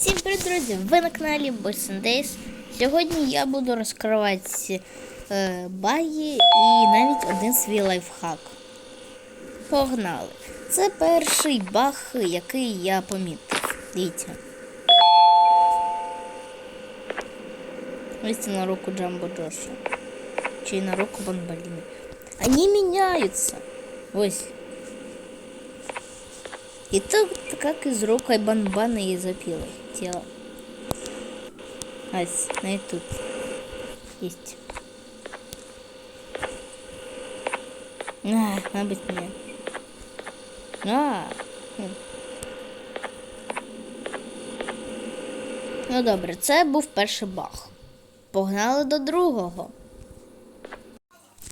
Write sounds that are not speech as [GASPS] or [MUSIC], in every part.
Всім привіт, друзі! Ви на каналі Boys and Days. Сьогодні я буду розкривати е, баги і навіть один свій лайфхак. Погнали! Це перший баг, який я помітив. Дивіться. Це на руку Джамбо Джоша. Чи на руку Бомбаліни. Они меняются. Ось. И так как из рук Айбанбана и запила тело. Ась, на тут. Есть. А, надо быть мне. А. хм. Ну добре, це був перший баг. Погнали до другого.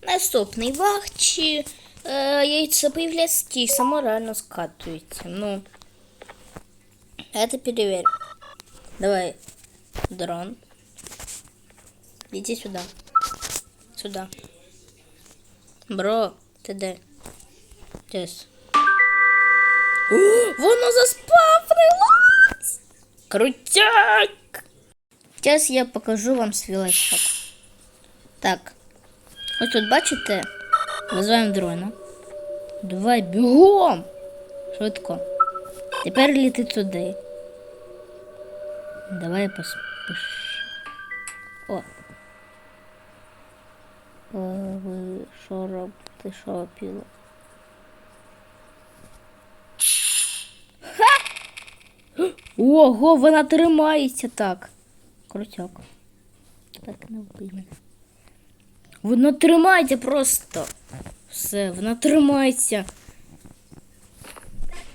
Наступний баг, чи е, яйця появляется, ті само реально скатується. Ну, это переверим. Давай, дрон. Иди сюда. Сюда. Бро, ти де? Тес. О, воно заспавнилось! Крутяк! Зараз я покажу вам свій лайфхак. Так. Ось тут бачите, Визиваємо дрона. Давай бігом! Швидко. Тепер літи туди. Давай поспиш. О. Ви що робите? Що піло? Ха! Ого, вона тримається так. Крутяк. Так не вбий мене. Вона тримається просто. Все, вона тримається.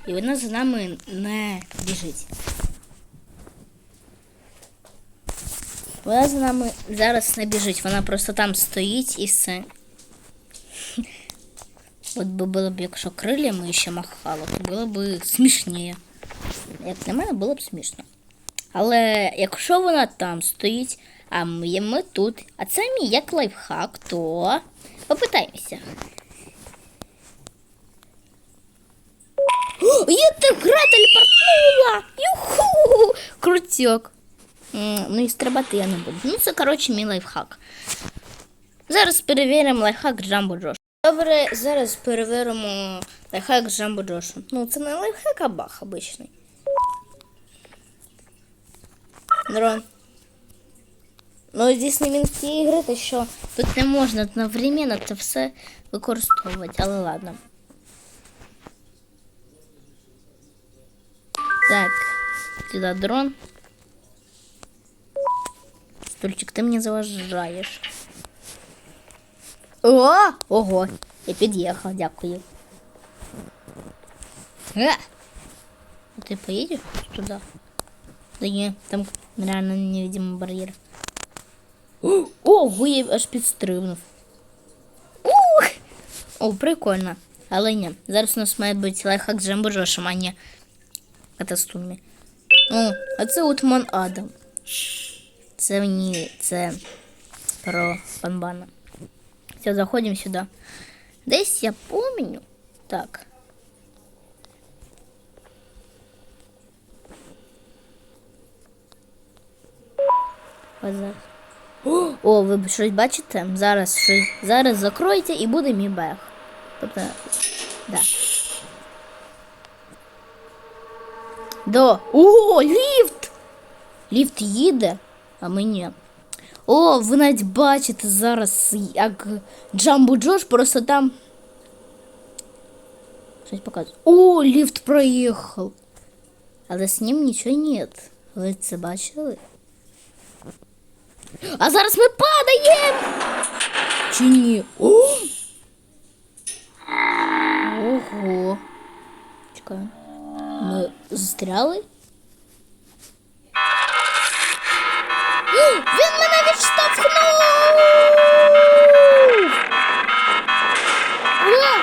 І вона за нами не біжить. Вона за нами зараз не біжить, вона просто там стоїть і все. От би було б, якщо крилями ще махало, то було б смішніше. Як на мене, було б смішно. Але якщо вона там стоїть, а ми, ми тут, а це мій як лайфхак, то попитаємося. Я так гра телепортнула! Юху! Крутяк. М, Ну і стрибати я не буду. Ну, це, коротше, мій лайфхак. Зараз перевіримо лайфхак Джамбо Джош. Добре, зараз перевіримо лайфхак Джамбо Джошу. Ну, це не лайфхак, а баг обичний. Дрон. Ну, здесь не мінус цієї ігри, те, що тут не можна одновременно це все використовувати, але ладно. Так, сюда дрон. Стульчик, ти мені заважаєш. О! Ого! Я під'їхав, дякую. Е! А ти поїдеш туди? Да ні, там реально невидимый бар'єр. О, я аж підстрибнув. Ух! О, прикольно. Але ні, зараз у нас має бути лайфхак з Джамбо не катастумі. О, а це Утман Адам. Це мені, це про Банбана. Все, заходимо сюди. Десь я помню. Так. Базар. О, [GASPS] о, ви щось бачите? Зараз щось. Зараз закройте і буде мій бег. Тобто, да. До. О, ліфт! Ліфт їде, а ми ні. О, ви навіть бачите зараз, як Джамбо Джош просто там. Щось показує. О, ліфт проїхав. Але з ним нічого нет. Ви це бачили? А зараз ми падаємо! Чи ні? О! Ого. Чекай. Ми застряли? Він мене відштовхнув! О!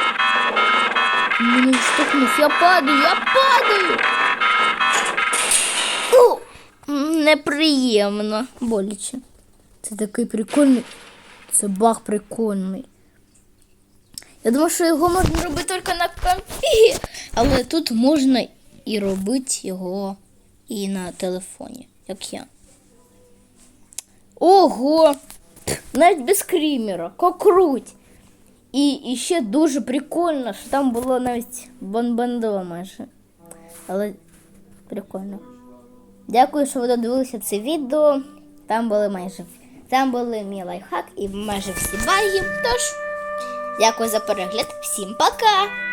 Мене відштовхнув, я падаю, я падаю! О! Неприємно, боляче. Це такий прикольний. Це баг прикольний. Я думаю, що його можна робити тільки на компі, але тут можна і робити його і на телефоні, як я. Ого! Навіть без скрімера, круть. І, і ще дуже прикольно, що там було навіть бонбандова майже. Але прикольно. Дякую, що ви додивилися це відео. Там були майже там були мій лайфхак і майже всі баги. Тож, дякую за перегляд. Всім пока!